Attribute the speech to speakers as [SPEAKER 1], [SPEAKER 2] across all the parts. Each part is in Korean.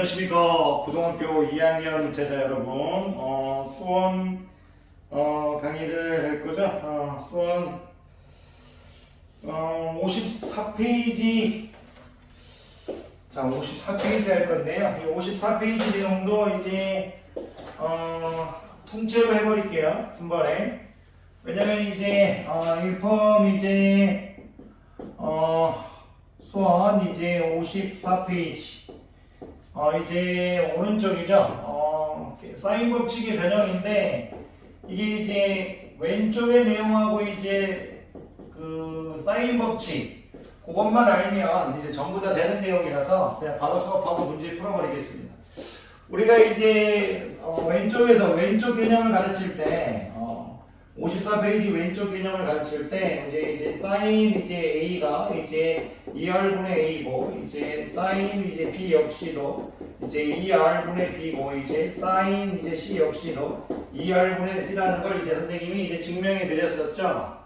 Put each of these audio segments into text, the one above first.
[SPEAKER 1] 안녕하십니까. 고등학교 2학년 제자 여러분. 어, 수원 어, 강의를 할 거죠? 어, 수원 어, 54페이지. 자 54페이지 할 건데요. 이 54페이지 내용도 이제 어, 통째로 해버릴게요. 한 번에 왜냐면 이제 어, 1펌 이제 어, 수원 이제 54페이지 어, 이제 오른쪽이죠. 어, 사인 법칙의 변형인데 이게 이제 왼쪽의 내용하고 이제 그 사인 법칙 그것만 알면 이제 전부 다 되는 내용이라서 그냥 바로 수업하고 문제 풀어버리겠습니다. 우리가 이제 어, 왼쪽에서 왼쪽 개념을 가르칠 때 어, 54페이지 왼쪽 개념을 가르칠 때 이제 이제 사인 이제 a가 이제 2r분의 a고 이제 사인 이제 b 역시도 이제 2r분의 b고 이제 사인 이제 c 역시도 2r분의 c라는 걸 이제 선생님이 이제 증명해 드렸었죠.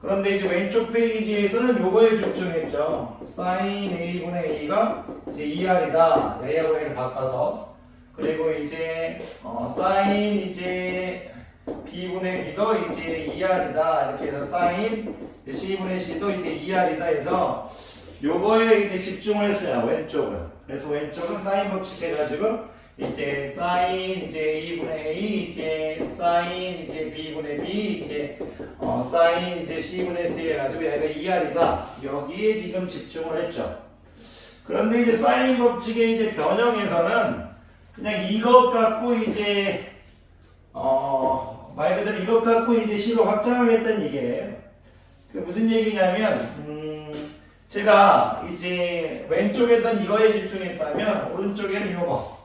[SPEAKER 1] 그런데 이제 왼쪽 페이지에서는 요거에 집중했죠. 사인 a분의 a가 이제 2r이다. a하고 a를 바꿔서 그리고 이제 어, 사인 이제 b분의 b도 이제 2r이다. 이렇게 해서 사인 c분의 c도 이제 2r이다 해서 요거에 이제 집중을 했어요 왼쪽은. 그래서 왼쪽은 사인 법칙 해가지고 이제 사인 이제 a분의 a 이제 사인 이제 b분의 b 이제 어 사인 이제 c분의 c 해가지고 얘가 2r이다. 여기에 지금 집중을 했죠. 그런데 이제 사인 법칙의 이제 변형에서는 그냥 이것 갖고 이제 어 말 그대로 이것 갖고 이제 식을 확장하겠다는 얘기예요. 그 무슨 얘기냐면 음, 제가 이제 왼쪽에선 이거에 집중했다면 오른쪽에는 요거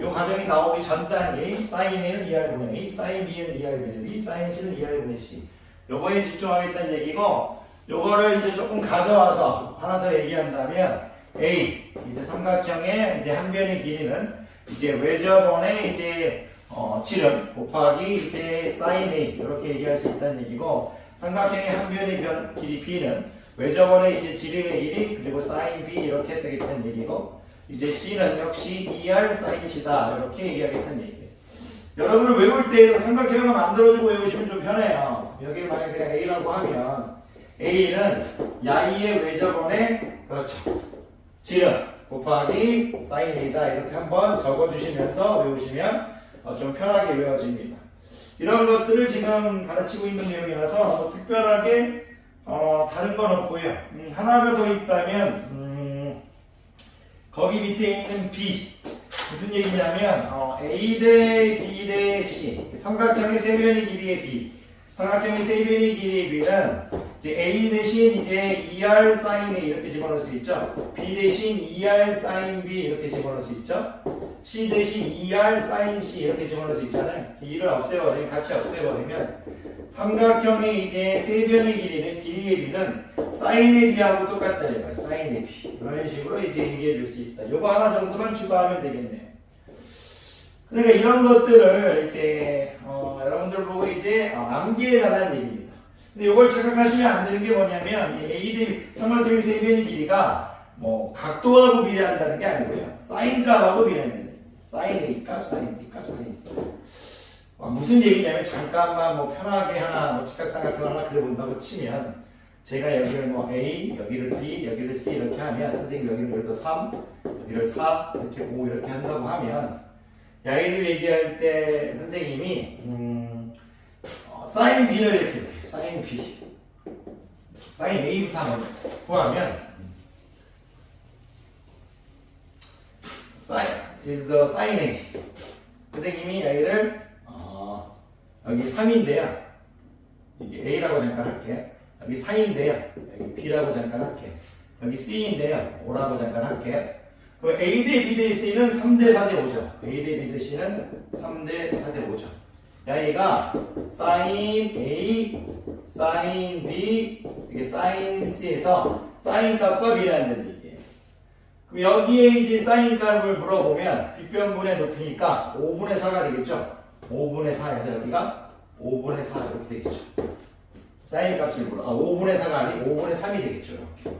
[SPEAKER 1] 요 과정이 나오기 전 단위 사인 A는 2R분의 A, 사인 B는 2R분의 B, 사인 C는 2R분의 C 요거에 집중하겠다는 얘기고 요거를 이제 조금 가져와서 하나 더 얘기한다면 A 이제 삼각형의 이제 한 변의 길이는 이제 외접원의 이제 어, 7은 곱하기 이제 사인 A 이렇게 얘기할 수 있다는 얘기고 삼각형의 한 변의 변 길이 B는 외접원의 이제 지름의 길이 그리고 사인 B 이렇게 되겠다는 얘기고 이제 C는 역시 2R 사인 C다 이렇게 얘기하겠다는 얘기예요. 여러분을 외울 때 삼각형을 만들어주고 외우시면 좀 편해요. 여기 만약에 A라고 하면 A는 야이의 외접원의 그렇죠. 지름 곱하기 사인 A다 이렇게 한번 적어주시면서 외우시면 어, 좀 편하게 외워집니다. 이런 것들을 지금 가르치고 있는 내용이라서 뭐 특별하게 어, 다른 건 없고요. 음, 하나가 더 있다면 음, 거기 밑에 있는 B 무슨 얘기냐면 어, A 대 B 대 C 삼각형의 세 변의 길이의 B 삼각형의 세 변의 길이의 B는 이제 A 대신 이제 2R sin A 이렇게 집어넣을 수 있죠. B 대신 2R sin B 이렇게 집어넣을 수 있죠. C 대신 2R sin C 이렇게 집어넣을 수 있잖아요. 이를 없애버리면 같이 없애버리면 삼각형의 이제 세 변의 길이는 길이의 B는 사인의 B하고 똑같다 이거예요. 사인의 B 이런 식으로 이제 얘기해 줄 수 있다. 요거 하나 정도만 추가하면 되겠네요. 그러니까 이런 것들을 이제 어, 여러분들 보고 이제 어, 암기해 달라는 얘기입니다. 근데 이걸 착각하시면 안 되는 게 뭐냐면 이 A 대 삼각형의 세 변의 길이가 뭐 각도하고 비례한다는 게 아니고요. 사인 값하고 얘기예요. 사인 A 값, 사인 B 값, 사인 C. 어, 무슨 얘기냐면 잠깐만 뭐 편하게 하나 뭐 직각삼각형 하나 그려본다고 치면 제가 여기를 뭐 A, 여기를 B, 여기를 C 이렇게 하면 선생님 여기를 들어 3, 여기를 4, 이렇게 5 이렇게 한다고 하면 야이를 얘기할 때 선생님이 음, 어, 사인 B를 이렇게 돼. 사인 B 사인 A부터 한번 구하면 사인 그래서 사인 A 선생님이 야이를 어, 여기 3인데요 이게 A라고 잠깐 할게요 여기 4인데요 여기 B라고 잠깐 할게요 여기 C인데요 5라고 잠깐 할게요 그럼 A 대 B 대 C는 3대 4대 5죠. A 대 B 대 C는 3대 4대 5죠. 야, 얘가 sin A, sin B, 이게 sin C에서 sin 값과 얘기예요. 그럼 여기에 이제 sin 값을 물어보면 빗변분의 높이니까 5분의 4가 되겠죠. 5분의 4에서 여기가 5분의 4 이렇게 되겠죠. sin 값을 물어. 아, 5분의 4가 아니고 5분의 3이 되겠죠. 이렇게.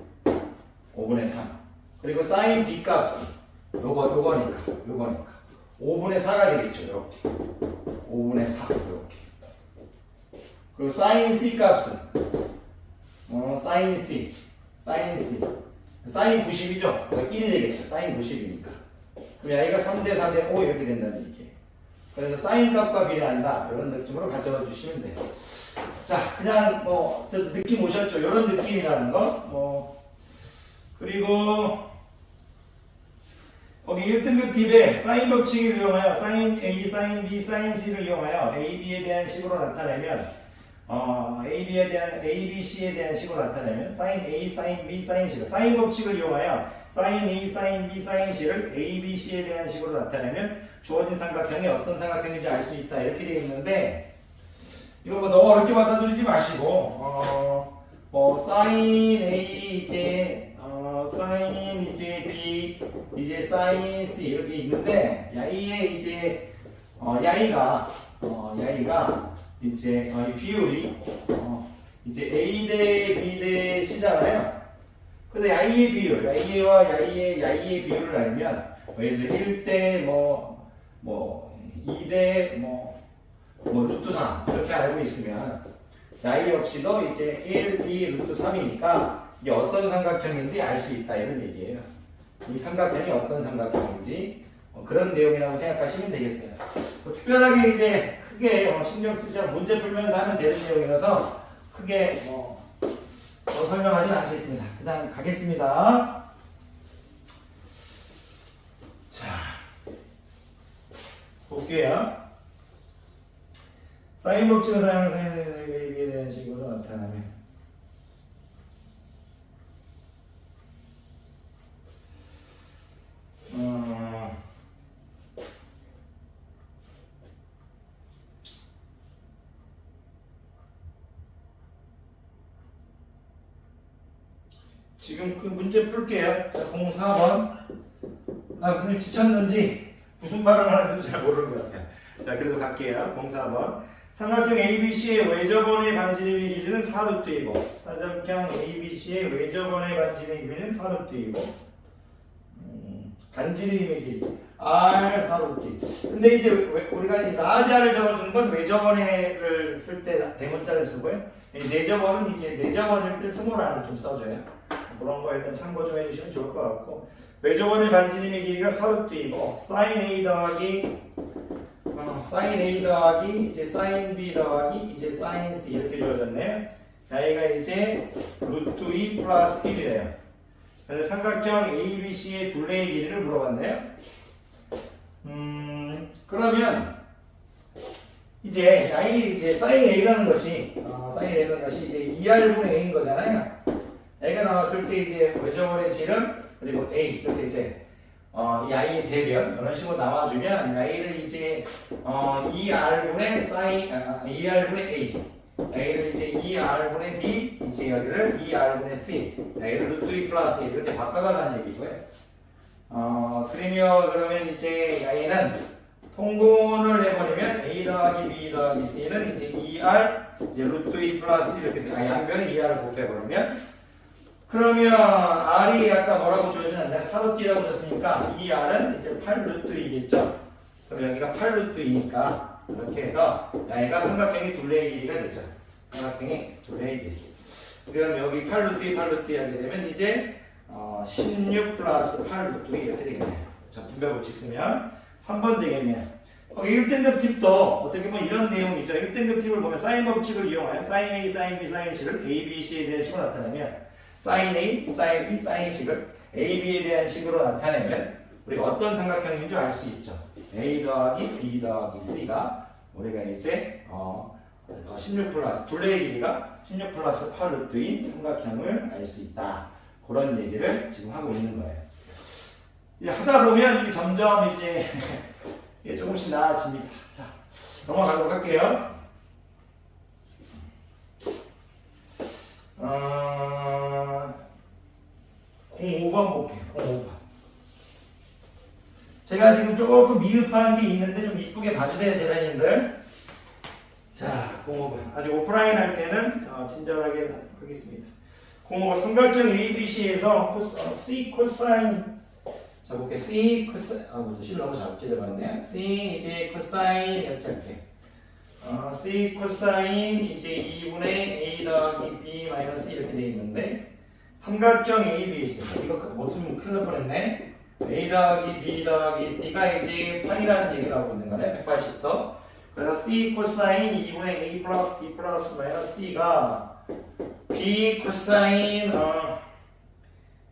[SPEAKER 1] 5분의 3. 그리고 사인 B 값이
[SPEAKER 2] 요거 요거니까 요거니까 5분의 4가 되겠죠 이렇게 5분의 4 이렇게 그리고 사인 C 값은 어 사인 C 사인 C 사인 90이죠? 1이 되겠죠. 사인 90이니까. 그럼 여기가 3대 4대 5 이렇게 된다는 얘기예요. 그래서 사인 값과 비례한다. 이런 느낌으로 가져가 주시면 돼요. 자 그냥 뭐저 느낌 오셨죠? 이런 느낌이라는 거 뭐 그리고 거기 1등급 팁에 사인 법칙을 이용하여 사인 A, 사인 B, 사인 C를 이용하여 A, B에 대한 식으로 나타내면 어, A, B에 대한 A, B, C에 대한 식으로 나타내면 사인 A, 사인 B, 사인 C를 사인 법칙을 이용하여 사인 A, 사인 B, 사인 C를 A, B, C에 대한 식으로 나타내면 주어진 삼각형이 어떤 삼각형인지 알 수 있다. 이렇게 되어 있는데 이거 뭐 너무 어렵게 받아들이지 마시고 어, 뭐 사인 A 이제 어, 사인 이제 B 이제 사인 C 이렇게 있는데 야이의 이제 어, 야이가 어, 야이가 이제 어, 이 비율이 어, 이제 A 대 B 대 C잖아요. 근데 야이의 비율, 야이와 야이의 야이의 비율을 알면 뭐 예를 들어 1대 뭐 뭐 2대 뭐, 뭐 루트 3 이렇게 알고 있으면 야이 역시도 이제 1, 2 루트 3이니까 이게 어떤 삼각형인지 알 수 있다 이런 얘기예요. 이 삼각형이 어떤 삼각형인지 어, 그런 내용이라고 생각하시면 되겠어요. 뭐 특별하게 이제 크게 어, 신경 쓰셔 문제 풀면서 하면 되는 내용이라서 크게 뭐, 더 설명하진 않겠습니다. 그 다음 가겠습니다. 자 볼게요. 사인 법칙을 사용해서 사인 웨이비에 대한 식으로 나타나면 어, 지금 그 문제 풀게요. 자, 04번. 아, 근데 지쳤는지 무슨 말을 하는지 잘 모르는 것 같아요. 자, 그래도 갈게요. 04번. 삼각형 ABC의 외접원의 반지름의 길이는 4루트이고 사점형 ABC의 외접원의 반지름의 길이는 4루트이고 음, 반지름의 길이 R 4루트 근데 이제 왜- 우리가 이 라지아를 적어주는 건 외접원을 쓸 때 대문자를 쓰고요 이 내접원은 이제 내접원일 때 스몰 R을 좀 써줘요 그런 거 일단 참고 좀 해주시면 좋을 것 같고 외접원의 반지름의 길이가 4루트이고 사인 A 더하기 어, 사인 A 더하기 이제 사인 B 더하기 이제 사인 C 이렇게 주어졌네요. 여기가 이제 루트 2 플러스 1이래요. 그래서 삼각형 ABC의 둘레의 길이를 물어봤네요. 음 그러면 이제 i 이제 사인 A라는 것이 어, 사인 A라는 것이 이제 2R분의 A인 거잖아요. A가 나왔을 때 이제 외접원의 질은 그리고 A 이렇게 이제 어, 이 i의 대변 이런 식으로 나와주면 i를 이제 어, 2r분의 사인 아, 2r분의 a a를 이제 2r분의 b 이제 여기를 2r분의 c a를 루트 2 플러스 1 이렇게 바꿔달라는 얘기고요. 어, 그러면 그러면 이제 i는 통분을 해버리면 a 더하기 b 더하기 c는 이제 2r 이제 루트 2 플러스 1 이렇게 돼. 아, 양변에 2r을 곱해버리면 그러면 R이 아까 뭐라고 주어졌는데 4루트라고 그랬으니까 이 R은 이제 8루트이겠죠? 그럼 여기가 8루트이니까 이렇게 해서 여기가 삼각형의 둘레의 길이가 되죠. 삼각형의 둘레의 길이. 그럼 여기 8루트, 8루트 하게 되면 이제 어, 16 플러스 8루트 이렇게 되겠네요. 자, 분배 법칙 쓰면 3번 되겠네요. 거기 1등급 팁도 어떻게 보면 이런 내용이죠. 1등급 팁을 보면 사인 법칙을 이용하여 사인 A, 사인 B, 사인 C를 A, B, C에 대한 식으로 나타내면 사인 A, 사인 B, 사인 C를 A, B에 대한 식으로 나타내면 우리가 어떤 삼각형인 줄 알 수 있죠. A 더하기 B 더하기 C가 우리가 이제 어, 16 플러스 둘레의 길이가 16 플러스 8 루트인 삼각형을 알 수 있다. 그런 얘기를 지금 하고 있는 거예요. 이제 하다 보면 이게 점점 이제 조금씩 나아집니다. 자, 넘어가도록 할게요. 05번 볼게요. 05번. 제가 지금 조금 미흡한 게 있는데 좀 이쁘게 봐주세요, 제자님들. 자, 05번. 아직 오프라인 할 때는 어, 친절하게 하겠습니다. 05번 삼각형 ABC에서 코스, 어, C 코사인 자, 볼게. C 코사인, 아, 무슨 C를 너무 작게 잡았네. C 이제 코사인 이렇게 할게. 어, C 코사인 이제 2분의 A 더하기 B 마이너스 이렇게 돼 있는데 삼각형 AB 있습니다. 이거 못 쓰면 큰일 날 뻔했네. A 더하기 B 더하기 C가 이제 파이라는 얘기를 하고 있는 거네. 180도. 그래서 C 코사인 2분의 A 플러스 B 플러스 마이너스 C가 B 코사인 어,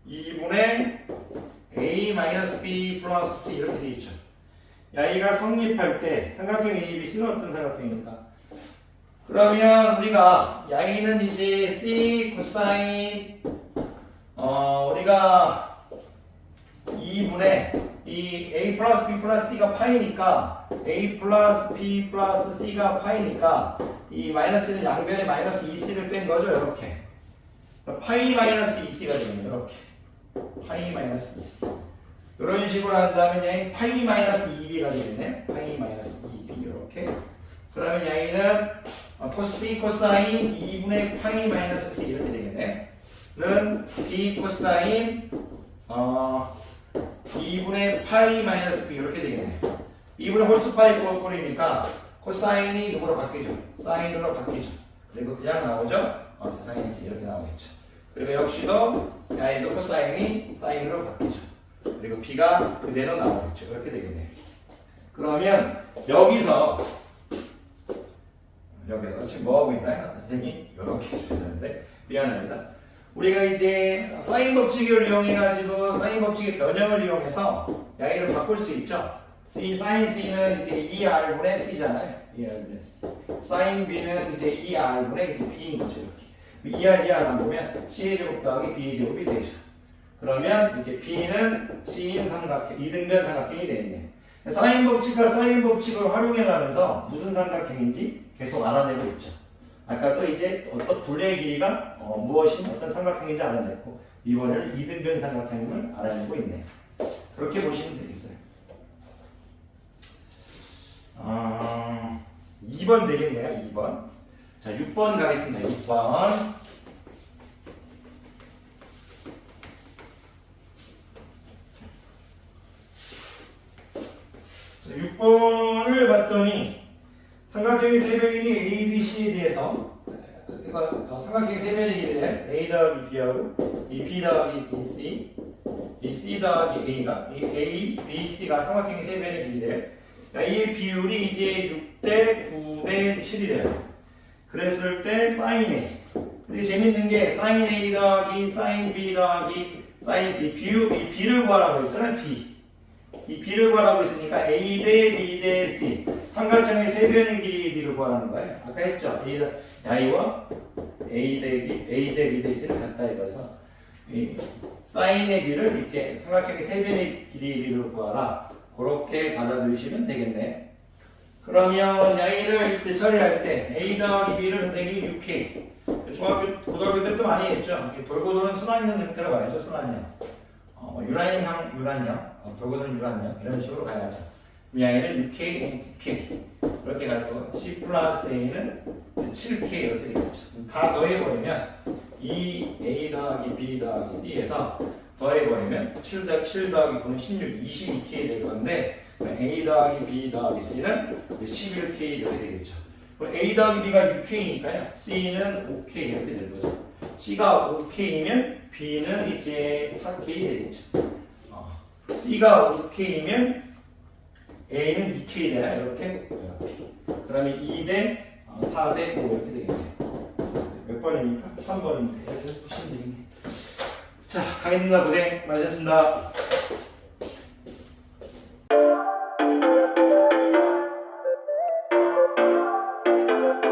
[SPEAKER 2] 2분의 A 마이너스 B 플러스 C 이렇게 돼 있죠. 야이가 성립할 때 삼각형 ABC는 어떤 삼각형입니까? 그러면 우리가 야이는 이제 C 코사인 어 우리가 2분의 이 A 플러스 B 플러스 C가 파이니까 A 플러스 B 플러스 C가 파이니까 이 마이너스는 양변에 마이너스 2C를 뺀 거죠 이렇게. 파이 마이너스 2C가 되겠네요 이렇게. 파이 마이너스 2C 이런 식으로 한다면 양이 파이 마이너스 2B가 되겠네. 파이 마이너스 2B 이렇게. 그러면 양이는 어, 코스 코사인 2분의 파이 마이너스 C 이렇게 되겠네 는 B 코사인 어 2분의 파이 마이너스 B 이렇게 되겠네 2분의 홀수 파이 꼴꼴이니까 코사인이 누구로 바뀌죠? 사인으로 바뀌죠 그리고 그냥 나오죠? 어, 사인 C 이렇게 나오겠죠 그리고 역시도 야이도 코사인이 사인으로 바뀌죠 그리고 B가 그대로 나오겠죠 이렇게 되겠네 그러면 여기서 여기서 지금 뭐 하고 있나요? 선생님이 이렇게 해주셨는데 미안합니다. 우리가 이제 사인 법칙을 이용해 가지고 사인 법칙의 변형을 이용해서 양의를 바꿀 수 있죠. C 사인 C는 이제 2R분의 C잖아요. 2R분의 C. 사인 B는 이제 2R분의 이제 B인 거죠. 이렇게. 2R 2R 안 보면 C의 제곱 더하기 B의 제곱이 되죠. 그러면 이제 B는 C인 삼각형, 이등변 삼각형이 되겠네. 사인 법칙과 사인 법칙을 활용해 가면서 무슨 삼각형인지 계속 알아내고 있죠. 아까도 이제 어떤 둘레의 길이가 어, 무엇인 어떤 삼각형인지 알아냈고 이번에는 이등변 삼각형임을 알아내고 있네요. 그렇게 보시면 되겠어요. 아, 2번 되겠네요. 2번. 자, 6번 가겠습니다. 6번. 자, 6번을 봤더니 삼각형의 세변이 A, B, C에 대해서 이거 어, 삼각형의 세변의 길이를 A 더하기 B하고 이 B 더하기 이 C 이 C 더하기 A가 이 A, B, C가 삼각형의 세변의 길이래 A의 비율이 이제 6대 9대 7이래요. 그랬을 때 사인 A. 근데 재밌는 게 사인 A 더하기 사인 B 더하기 사인 D 비율, 이 B를 구하라고 했잖아요 B 이 B를 구하라고 했으니까 A 대 B 대 C 삼각형의 세변의 길이를 구하라는 거예요. 아까 했죠. A 대 I와 A 대 B, A 대 B 대 C를 같다 이거죠. 이 사인의 비를 이제 삼각형의 세변의 길이를 구하라. 그렇게 받아들이시면 되겠네. 그러면 I를 이제 처리할 때 A 더하기 B를 선생님이 6K 중학교 고등학교 때 또 많이 했죠. 이 돌고 도는 순환형 형태로 가야죠. 순환형. 어, 유란형, 유란형, 어, 돌고도는 유란형 이런 식으로 가야죠. 이 아이는 6K, N 9K 이렇게 갈 거고 C 플러스 A는 7K 이렇게 되겠죠. 다 더해버리면 2A 더하기 B 더하기 D에서 더해버리면 7 더하기 7 더하기 9는 16, 22K 될 건데 A 더하기 B 더하기 C는 11K 이렇게 되겠죠. 그럼 A 더하기 B가 6K니까요. C는 5K 이렇게 될 거죠. C가 5K이면 B는 이제 4K 되겠죠. 어. C가 5K이면 A는 2K 되나 이렇게. 그러면 2대 4대 5 이렇게 되겠네요. 몇 번입니까? 3번입니다. 이렇게 보시면 되겠네요. 자, 강의님들 고생 많으셨습니다.